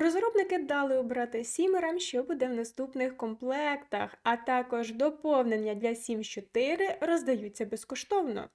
Розробники дали обрати сімерам, що буде в наступних комплектах, а також доповнення для Sims 4 роздаються безкоштовно.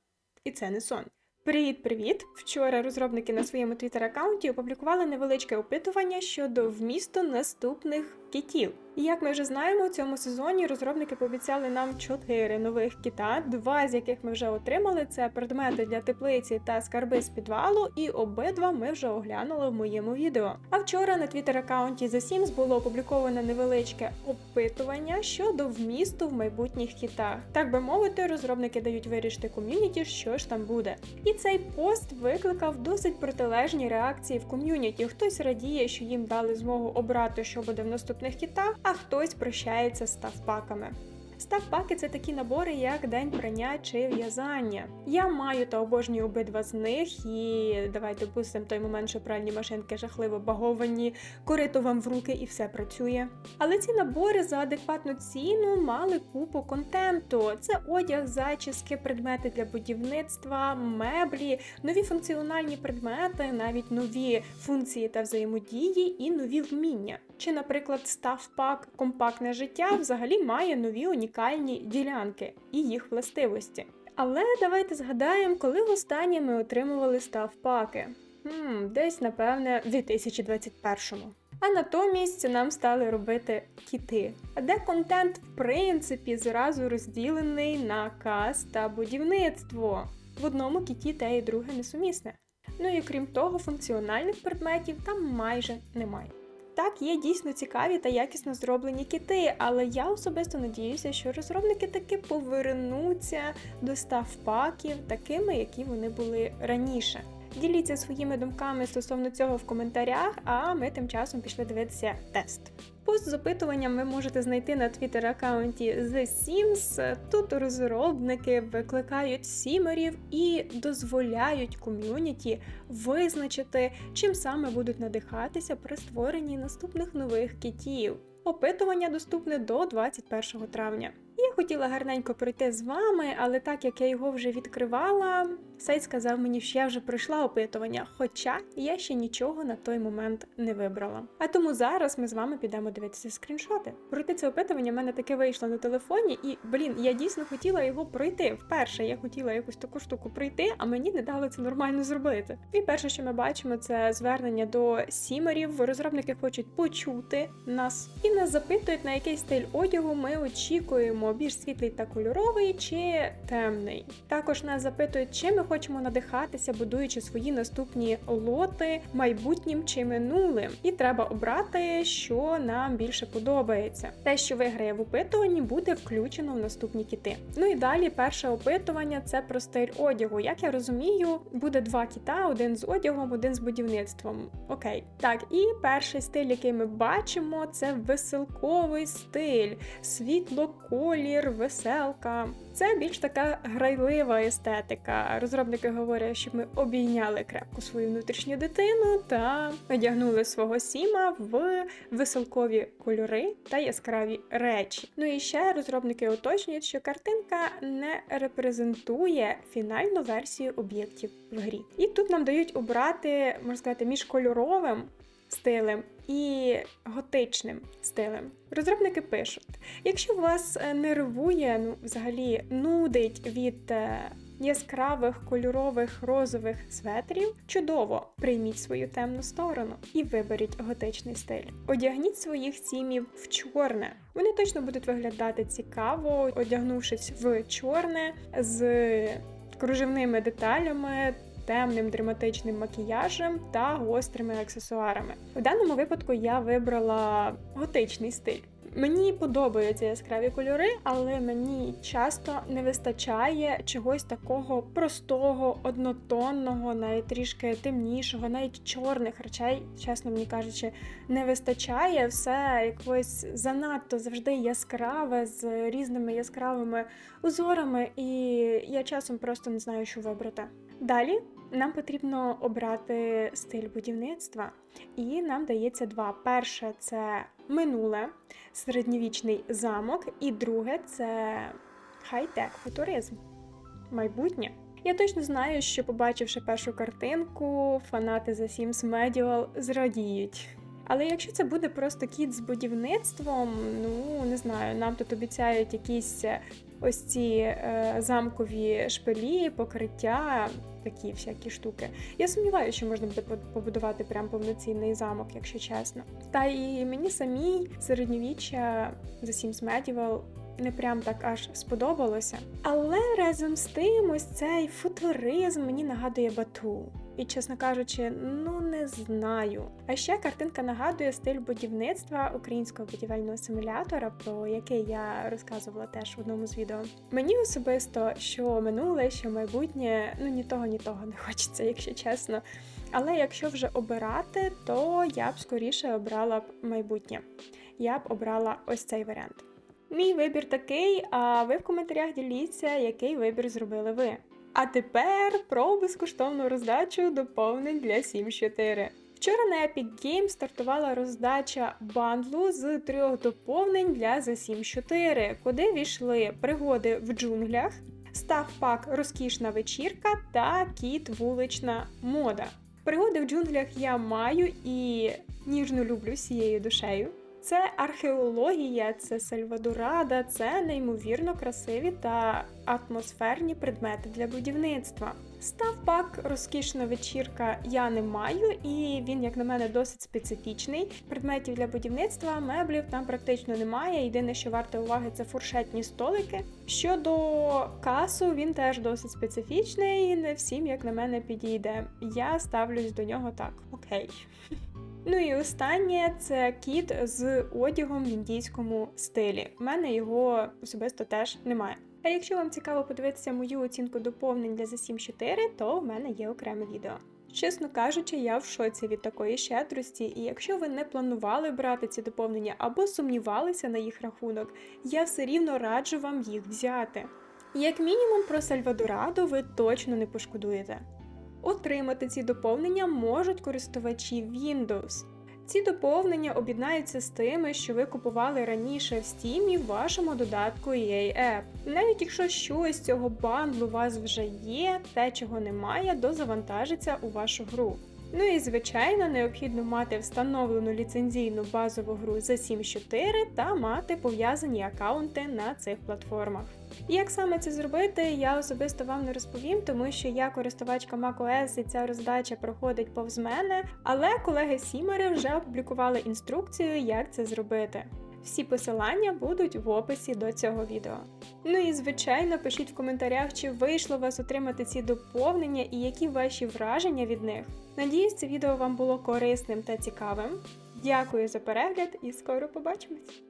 І це не сон. Привіт-привіт! Вчора розробники на своєму твіттер-аккаунті опублікували невеличке опитування щодо вмісту наступних кітів. І як ми вже знаємо, у цьому сезоні розробники пообіцяли нам 4 нових кіта, два з яких ми вже отримали. Це предмети для теплиці та скарби з підвалу, і обидва ми вже оглянули в моєму відео. А вчора на твіттер-аккаунті The Sims було опубліковане невеличке опитування щодо вмісту в майбутніх кітах. Так би мовити, розробники дають вирішити ком'юніті, що ж там буде. І цей пост викликав досить протилежні реакції в ком'юніті. Хтось радіє, що їм дали змогу обрати, що буде в наступних кітах, а хтось прощається з ставпаками. Ставпаки це такі набори, як день прання чи в'язання. Я маю та обожнюю обидва з них, і давайте пустимо той момент, що пральні машинки жахливо баговані, корито вам в руки і все працює. Але ці набори за адекватну ціну мали купу контенту. Це одяг, зачіски, предмети для будівництва, меблі, нові функціональні предмети, навіть нові функції та взаємодії і нові вміння. Чи, наприклад, ставпак компактне життя взагалі має нові унікальні ділянки і їх властивості. Але давайте згадаємо, коли востаннє ми отримували ставпаки. Хм, десь, напевне, в 2021-му. А натомість нам стали робити кіти, де контент, в принципі, зразу розділений на каз та будівництво. В одному кіті те і друге несумісне. Ну і крім того, функціональних предметів там майже немає. Так, є дійсно цікаві та якісно зроблені кіти, але я особисто надіюся, що розробники таки повернуться до ставпаків такими, які вони були раніше. Діліться своїми думками стосовно цього в коментарях, а ми тим часом пішли дивитися тест. Пост з опитуванням ви можете знайти на твіттер-аккаунті The Sims. Тут розробники викликають сімерів і дозволяють ком'юніті визначити, чим саме будуть надихатися при створенні наступних нових кітів. Опитування доступне до 21 травня. Хотіла гарненько пройти з вами, але так як я його вже відкривала, сайт сказав мені, що я вже пройшла опитування, хоча я ще нічого на той момент не вибрала. А тому зараз ми з вами підемо дивитися скріншоти. Пройти це опитування в мене таке вийшло на телефоні, і блін, я дійсно хотіла його пройти. Вперше я хотіла якусь таку штуку пройти, а мені не дали це нормально зробити. І перше, що ми бачимо, це звернення до сімерів. Розробники хочуть почути нас і нас запитують, на який стиль одягу ми очікуємо більш світлий та кольоровий чи темний. Також нас запитують, чим ми хочемо надихатися, будуючи свої наступні лоти майбутнім чи минулим. І треба обрати, що нам більше подобається. Те, що виграє в опитуванні, буде включено в наступні кіти. Ну і далі перше опитування це про стиль одягу. Як я розумію, буде два кіта: один з одягом, один з будівництвом. Окей, так, і перший стиль, який ми бачимо, це веселковий стиль, світло колір, веселка. Це більш така грайлива естетика. Розробники говорять, щоб ми обійняли крепко свою внутрішню дитину та одягнули свого сіма в веселкові кольори та яскраві речі. Ну і ще розробники уточнюють, що картинка не репрезентує фінальну версію об'єктів в грі. І тут нам дають обрати, можна сказати, між кольоровим стилем і готичним стилем. Розробники пишуть: якщо вас е, нервує, ну взагалі нудить від е, яскравих кольорових розових светрів, чудово прийміть свою темну сторону і виберіть готичний стиль. Одягніть своїх сімів в чорне. Вони точно будуть виглядати цікаво, одягнувшись в чорне з кружевними деталями темним драматичним макіяжем та гострими аксесуарами. У даному випадку я вибрала готичний стиль. Мені подобаються яскраві кольори, але мені часто не вистачає чогось такого простого, однотонного, навіть трішки темнішого, навіть чорних речей, чесно мені кажучи, не вистачає все якось занадто завжди яскраве з різними яскравими узорами, і я часом просто не знаю, що вибрати. Далі нам потрібно обрати стиль будівництва, і нам дається два. Перше це минуле, середньовічний замок, і друге це хай-тек, футуризм, майбутнє. Я точно знаю, що побачивши першу картинку, фанати The Sims Medieval зрадіють. Але якщо це буде просто кіт з будівництвом, ну не знаю, нам тут обіцяють якісь е, ось ці е, замкові шпилі, покриття, такі всякі штуки. Я сумніваюся, що можна буде по- побудувати прям повноцінний замок, якщо чесно. Та і мені самій середньовіччя The Sims Medieval не прям так аж сподобалося. Але разом з тим, ось цей футуризм мені нагадує Бату. І, чесно кажучи, ну не знаю. А ще картинка нагадує стиль будівництва українського будівельного симулятора, про який я розказувала теж в одному з відео. Мені особисто, що минуле, що майбутнє, ну ні того, ні того не хочеться, якщо чесно. Але якщо вже обирати, то я б скоріше обрала б майбутнє. Я б обрала ось цей варіант. Мій вибір такий, а ви в коментарях діліться, який вибір зробили ви. А тепер про безкоштовну роздачу доповнень для Sims 4. Вчора на Epic Games стартувала роздача бандлу з трьох доповнень для The Sims 4, куди війшли пригоди в джунглях, став пак Розкішна вечірка та кіт вулична мода. Пригоди в джунглях я маю і ніжно люблю всією душею. Це археологія, це Сальвадорада, це неймовірно красиві та атмосферні предмети для будівництва. Став пак розкішна вечірка я не маю, і він, як на мене, досить специфічний. Предметів для будівництва, меблів там практично немає. Єдине, що варте уваги, це фуршетні столики. Щодо касу, він теж досить специфічний, і не всім, як на мене, підійде. Я ставлюсь до нього так. Окей. Ну і останнє це кіт з одягом в індійському стилі. У мене його особисто теж немає. А якщо вам цікаво подивитися мою оцінку доповнень для The Sims 4, то в мене є окреме відео. Чесно кажучи, я в шоці від такої щедрості, і якщо ви не планували брати ці доповнення або сумнівалися на їх рахунок, я все рівно раджу вам їх взяти. Як мінімум про Сальвадорадо ви точно не пошкодуєте. Отримати ці доповнення можуть користувачі Windows. Ці доповнення об'єднаються з тими, що ви купували раніше в Steam в вашому додатку EA App. Навіть якщо щось з цього бандлу у вас вже є, те, чого немає, дозавантажиться у вашу гру. Ну і звичайно, необхідно мати встановлену ліцензійну базову гру за Sims 4 та мати пов'язані аккаунти на цих платформах. Як саме це зробити, я особисто вам не розповім, тому що я користувачка macOS і ця роздача проходить повз мене, але колеги Сімери вже опублікували інструкцію, як це зробити. Всі посилання будуть в описі до цього відео. Ну і звичайно, пишіть в коментарях, чи вийшло вас отримати ці доповнення і які ваші враження від них. Надіюсь, це відео вам було корисним та цікавим. Дякую за перегляд і скоро побачимось!